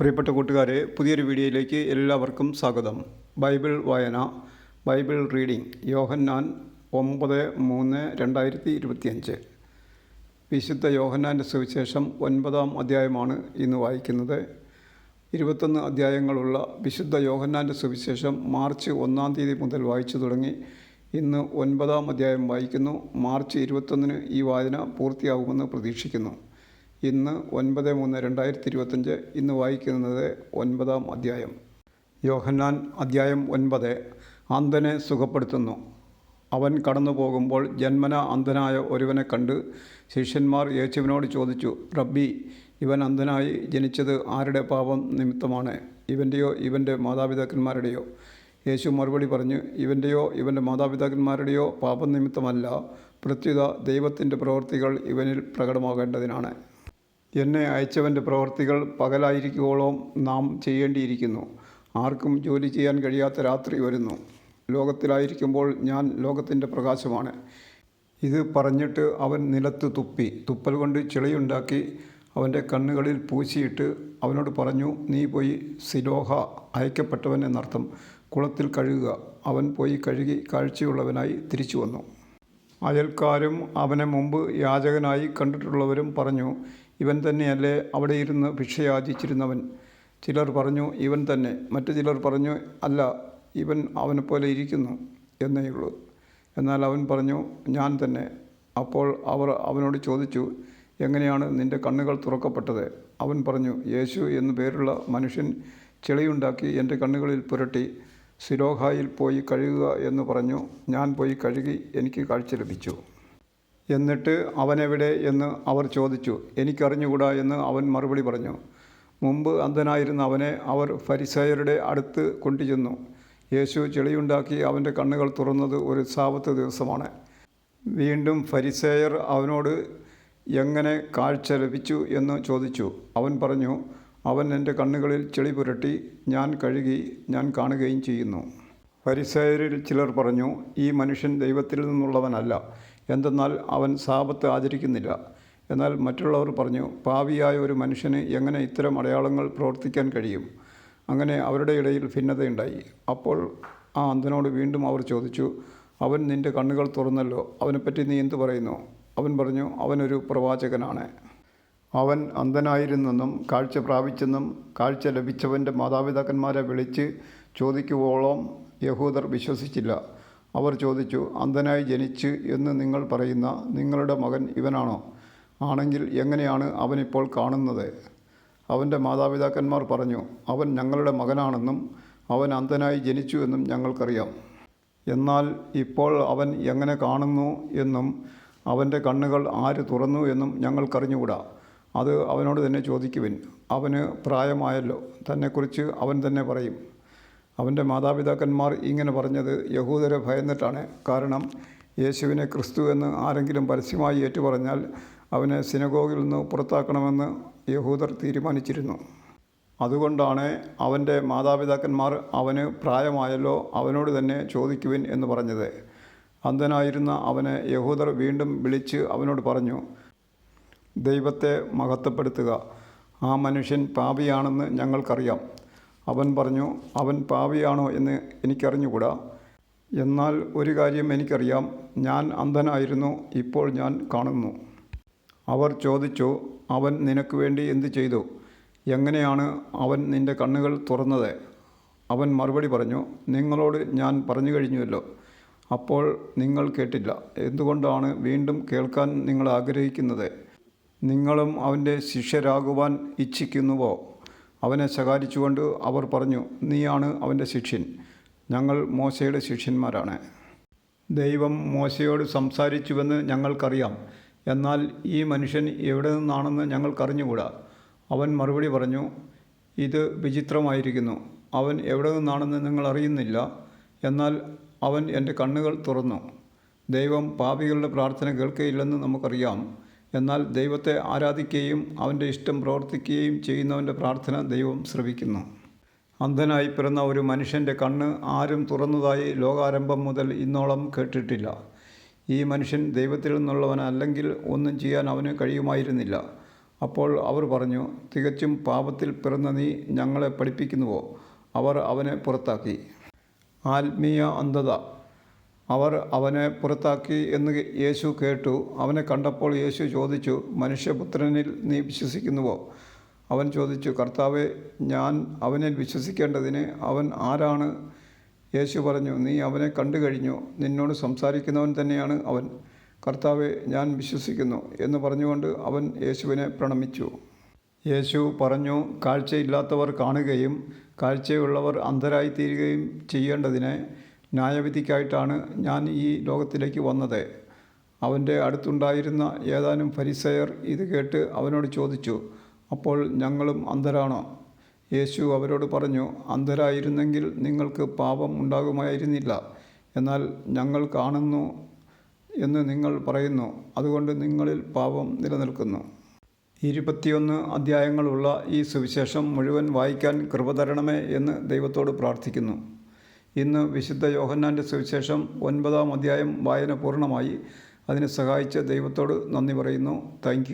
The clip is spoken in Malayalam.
പ്രിയപ്പെട്ട കൂട്ടുകാരെ പുതിയൊരു വീഡിയോയിലേക്ക് എല്ലാവർക്കും സ്വാഗതം. ബൈബിൾ വായന ബൈബിൾ റീഡിംഗ് യോഹന്നാൻ ഒമ്പത് മൂന്ന് രണ്ടായിരത്തി ഇരുപത്തിയഞ്ച് വിശുദ്ധ യോഹന്നാന്റെ സുവിശേഷം ഒൻപതാം അധ്യായമാണ് ഇന്ന് വായിക്കുന്നത്. ഇരുപത്തൊന്ന് അധ്യായങ്ങളുള്ള വിശുദ്ധ യോഹന്നാന്റെ സുവിശേഷം മാർച്ച് ഒന്നാം തീയതി മുതൽ വായിച്ചു തുടങ്ങി. ഇന്ന് ഒൻപതാം അധ്യായം വായിക്കുന്നു. മാർച്ച് ഇരുപത്തൊന്നിന് ഈ വായന പൂർത്തിയാകുമെന്ന് പ്രതീക്ഷിക്കുന്നു. ഇന്ന് ഒൻപത് മൂന്ന് രണ്ടായിരത്തി ഇരുപത്തഞ്ച് ഇന്ന് വായിക്കുന്നത് ഒൻപതാം അധ്യായം. യോഹന്നാൻ അധ്യായം ഒൻപത്. അന്ധനെ സുഖപ്പെടുത്തുന്നു. അവൻ കടന്നു പോകുമ്പോൾ ജന്മന അന്ധനായ ഒരുവനെ കണ്ട് ശിഷ്യന്മാർ യേശുവിനോട് ചോദിച്ചു റബ്ബി ഇവൻ അന്ധനായി ജനിച്ചത് ആരുടെ പാപം നിമിത്തമാണ്? ഇവന്റെയോ ഇവന്റെ മാതാപിതാക്കന്മാരുടെയോ? യേശു മറുപടി പറഞ്ഞു ഇവന്റെയോ ഇവന്റെ മാതാപിതാക്കന്മാരുടെയോ പാപം നിമിത്തമല്ല. പ്രത്യുത ദൈവത്തിന്റെ പ്രവൃത്തികൾ ഇവനിൽ പ്രകടമാകേണ്ടതിനാണ്. എന്നെ അയച്ചവന്റെ പ്രവൃത്തികൾ പകലായിരിക്കുവോളം നാം ചെയ്യേണ്ടിയിരിക്കുന്നു. ആർക്കും ജോലി ചെയ്യാൻ കഴിയാത്ത രാത്രി വരുന്നു. ലോകത്തിലായിരിക്കുമ്പോൾ ഞാൻ ലോകത്തിന്റെ പ്രകാശമാണ്. ഇത് പറഞ്ഞിട്ട് അവൻ നിലത്ത് തുപ്പി. തുപ്പൽ കൊണ്ട് ചിളയുണ്ടാക്കി അവന്റെ കണ്ണുകളിൽ പൂശിയിട്ട് അവനോട് പറഞ്ഞു നീ പോയി സിലോഹ അയക്കപ്പെട്ടവൻ എന്നർത്ഥം. കുളത്തിൽ കഴുകുക. അവൻ പോയി കഴുകി കാഴ്ചയുള്ളവനായി തിരിച്ചു വന്നു. അയൽക്കാരും അവനെ മുമ്പ് യാചകനായി കണ്ടിട്ടുള്ളവരും പറഞ്ഞു ഇവൻ തന്നെയല്ലേ അവിടെ ഇരുന്ന് ഭിക്ഷയാചിച്ചിരുന്നവൻ? ചിലർ പറഞ്ഞു ഇവൻ തന്നെ. മറ്റു ചിലർ പറഞ്ഞു അല്ല ഇവൻ അവനെപ്പോലെ ഇരിക്കുന്നു എന്നേയുള്ളൂ എന്നാൽ അവൻ പറഞ്ഞു ഞാൻ തന്നെ. അപ്പോൾ അവർ അവനോട് ചോദിച്ചു എങ്ങനെയാണ് നിന്റെ കണ്ണുകൾ തുറക്കപ്പെട്ടത്? അവൻ പറഞ്ഞു യേശു എന്നു പേരുള്ള മനുഷ്യൻ ചെളിയുണ്ടാക്കി എന്റെ കണ്ണുകളിൽ പുരട്ടി സിരോഹായിൽ പോയി കഴുകുക എന്ന് പറഞ്ഞു ഞാൻ പോയി കഴുകി എനിക്ക് കാഴ്ച ലഭിച്ചു. എന്നിട്ട് അവനെവിടെ എന്ന് അവർ ചോദിച്ചു. എനിക്കറിഞ്ഞുകൂടാ എന്ന് അവൻ മറുപടി പറഞ്ഞു. മുമ്പ് അന്ധനായിരുന്ന അവനെ അവർ ഫരിസയരുടെ അടുത്ത് കൊണ്ടുചെന്നു. യേശു ചെളിയുണ്ടാക്കി അവന്റെ കണ്ണുകൾ തുറന്നത് ഒരു സാപത്ത് ദിവസമാണ്. വീണ്ടും ഫരിസേയർ അവനോട് എങ്ങനെ കാഴ്ച ലഭിച്ചു എന്ന് ചോദിച്ചു. അവൻ പറഞ്ഞു അവൻ എന്റെ കണ്ണുകളിൽ ചെളി പുരട്ടി ഞാൻ കഴുകി ഞാൻ കാണുകയും ചെയ്യുന്നു. ഫരിസേയരിൽ ചിലർ പറഞ്ഞു ഈ മനുഷ്യൻ ദൈവത്തിൽ നിന്നുള്ളവനല്ല. എന്തെന്നാൽ അവൻ സാപത്ത് ആചരിക്കുന്നില്ല. എന്നാൽ മറ്റുള്ളവർ പറഞ്ഞു പാവിയായ ഒരു മനുഷ്യന് എങ്ങനെ ഇത്തരം അടയാളങ്ങൾ പ്രവർത്തിക്കാൻ കഴിയും? അങ്ങനെ അവരുടെ ഇടയിൽ ഭിന്നതയുണ്ടായി. അപ്പോൾ ആ അന്ധനോട് വീണ്ടും അവർ ചോദിച്ചു അവൻ നിന്റെ കണ്ണുകൾ തുറന്നല്ലോ. അവനെപ്പറ്റി നീ എന്തു പറയുന്നു? അവൻ പറഞ്ഞു അവനൊരു പ്രവാചകനാണ്. അവൻ അന്ധനായിരുന്നെന്നും കാഴ്ച പ്രാപിച്ചെന്നും കാഴ്ച ലഭിച്ചവന്റെ മാതാപിതാക്കന്മാരെ വിളിച്ച് ചോദിക്കുവോളം യഹൂദർ വിശ്വസിച്ചില്ല. അവർ ചോദിച്ചു അന്ധനായി ജനിച്ച് എന്ന് നിങ്ങൾ പറയുന്ന നിങ്ങളുടെ മകൻ ഇവനാണോ? ആണെങ്കിൽ എങ്ങനെയാണ് അവനിപ്പോൾ കാണുന്നത്? അവന്റെ മാതാപിതാക്കന്മാർ പറഞ്ഞു അവൻ ഞങ്ങളുടെ മകനാണെന്നും അവൻ അന്ധനായി ജനിച്ചു എന്നും ഞങ്ങൾക്കറിയാം. എന്നാൽ ഇപ്പോൾ അവൻ എങ്ങനെ കാണുന്നു എന്നും അവന്റെ കണ്ണുകൾ ആര് തുറന്നു എന്നും ഞങ്ങൾക്കറിഞ്ഞുകൂടാ. അത് അവനോട് തന്നെ ചോദിക്കുവിൻ. അവന് പ്രായമായല്ലോ. തന്നെക്കുറിച്ച് അവൻ തന്നെ പറയും. അവന്റെ മാതാപിതാക്കന്മാർ ഇങ്ങനെ പറഞ്ഞത് യഹൂദരെ ഭയന്നിട്ടാണ്. കാരണം യേശുവിനെ ക്രിസ്തു എന്ന് ആരെങ്കിലും പരസ്യമായി ഏറ്റുപറഞ്ഞാൽ അവനെ സിനഗോഗിൽ നിന്ന് പുറത്താക്കണമെന്ന് യഹൂദർ തീരുമാനിച്ചിരുന്നു. അതുകൊണ്ടാണ് അവന്റെ മാതാപിതാക്കന്മാർ അവന് പ്രായമായല്ലോ അവനോട് തന്നെ ചോദിക്കുവിൻ എന്ന് പറഞ്ഞത്. അന്ധനായിരുന്ന അവനെ യഹൂദർ വീണ്ടും വിളിച്ച് അവനോട് പറഞ്ഞു ദൈവത്തെ മഹത്വപ്പെടുത്തുക. ആ മനുഷ്യൻ പാപിയാണെന്ന് ഞങ്ങൾക്കറിയാം. അവൻ പറഞ്ഞു അവൻ പാവിയാണോ എന്ന് എനിക്കറിഞ്ഞുകൂടാ. എന്നാൽ ഒരു കാര്യം എനിക്കറിയാം. ഞാൻ അന്ധനായിരുന്നു. ഇപ്പോൾ ഞാൻ കാണുന്നു. അവർ ചോദിച്ചു അവൻ നിനക്ക് വേണ്ടി എന്തു ചെയ്തു? എങ്ങനെയാണ് അവൻ നിന്റെ കണ്ണുകൾ തുറന്നത്? അവൻ മറുപടി പറഞ്ഞു നിങ്ങളോട് ഞാൻ പറഞ്ഞു കഴിഞ്ഞുവല്ലോ. അപ്പോൾ നിങ്ങൾ കേട്ടില്ല. എന്തുകൊണ്ടാണ് വീണ്ടും കേൾക്കാൻ നിങ്ങൾ ആഗ്രഹിക്കുന്നത്? നിങ്ങളും അവന്റെ ശിഷ്യരാകുവാൻ ഇച്ഛിക്കുന്നുവോ? അവനെ ശകാരിച്ചുകൊണ്ട് അവർ പറഞ്ഞു നീയാണ് അവന്റെ ശിഷ്യൻ ഞങ്ങൾ മോശയുടെ ശിഷ്യന്മാരാണ് ദൈവം മോശയോട് സംസാരിച്ചുവെന്ന് ഞങ്ങൾക്കറിയാം. എന്നാൽ ഈ മനുഷ്യൻ എവിടെ നിന്നാണെന്ന് ഞങ്ങൾക്കറിഞ്ഞുകൂടാ. അവൻ മറുപടി പറഞ്ഞു ഇത് വിചിത്രമായിരിക്കുന്നു. അവൻ എവിടെ നിന്നാണെന്ന് നിങ്ങൾ അറിയുന്നില്ല എന്നാൽ അവൻ എന്റെ കണ്ണുകൾ തുറന്നു. ദൈവം പാപികളുടെ പ്രാർത്ഥന കേൾക്കുകയില്ലെന്ന് നമുക്കറിയാം. എന്നാൽ ദൈവത്തെ ആരാധിക്കുകയും അവന്റെ ഇഷ്ടം പ്രവർത്തിക്കുകയും ചെയ്യുന്നവന്റെ പ്രാർത്ഥന ദൈവം ശ്രവിക്കുന്നു. അന്ധനായി പിറന്ന ഒരു മനുഷ്യന്റെ കണ്ണ് ആരും തുറന്നതായി ലോകാരംഭം മുതൽ ഇന്നോളം കേട്ടിട്ടില്ല. ഈ മനുഷ്യൻ ദൈവത്തിൽ നിന്നുള്ളവനല്ലെങ്കിൽ ഒന്നും ചെയ്യാൻ അവന് കഴിയുമായിരുന്നില്ല. അപ്പോൾ അവർ പറഞ്ഞു തികച്ചും പാപത്തിൽ പിറന്ന നീ ഞങ്ങളെ പഠിപ്പിക്കുന്നുവോ? അവർ അവനെ പുറത്താക്കി. ആത്മീയ അന്ധത. അവർ അവനെ പുറത്താക്കി എന്ന് യേശു കേട്ടു. അവനെ കണ്ടപ്പോൾ യേശു ചോദിച്ചു മനുഷ്യപുത്രനിൽ നീ വിശ്വസിക്കുന്നുവോ? അവൻ ചോദിച്ചു കർത്താവെ ഞാൻ അവനിൽ വിശ്വസിക്കേണ്ടതിന് അവൻ ആരാണ്? യേശു പറഞ്ഞു നീ അവനെ കണ്ടു കഴിഞ്ഞു. നിന്നോട് സംസാരിക്കുന്നവൻ തന്നെയാണ് അവൻ. കർത്താവെ ഞാൻ വിശ്വസിക്കുന്നു എന്ന് പറഞ്ഞുകൊണ്ട് അവൻ യേശുവിനെ പ്രണമിച്ചു. യേശു പറഞ്ഞു കാഴ്ചയില്ലാത്തവർ കാണുകയും കാഴ്ചയുള്ളവർ അന്ധരായിത്തീരുകയും ചെയ്യേണ്ടതിന് ന്യായവിധിക്കായിട്ടാണ് ഞാൻ ഈ ലോകത്തിലേക്ക് വന്നത്. അവന്റെ അടുത്തുണ്ടായിരുന്ന ഏതാനും ഫരിസയർ ഇത് കേട്ട് അവനോട് ചോദിച്ചു അപ്പോൾ ഞങ്ങളും അന്ധരാണോ? യേശു അവരോട് പറഞ്ഞു അന്ധരായിരുന്നെങ്കിൽ നിങ്ങൾക്ക് പാപം ഉണ്ടാകുമായിരുന്നില്ല. എന്നാൽ ഞങ്ങൾ കാണുന്നു എന്ന് നിങ്ങൾ പറയുന്നു. അതുകൊണ്ട് നിങ്ങളിൽ പാപം നിലനിൽക്കുന്നു. ഇരുപത്തിയൊന്ന് അധ്യായങ്ങളുള്ള ഈ സുവിശേഷം മുഴുവൻ വായിക്കാൻ കൃപ തരണമേ എന്ന് ദൈവത്തോട് പ്രാർത്ഥിക്കുന്നു. ഇന്ന് വിശുദ്ധ യോഹന്നാന്റെ സുവിശേഷം ഒൻപതാം അധ്യായം വായന പൂർണമായി. അതിനെ സഹായിച്ച ദൈവത്തോട് നന്ദി പറയുന്നു. താങ്ക്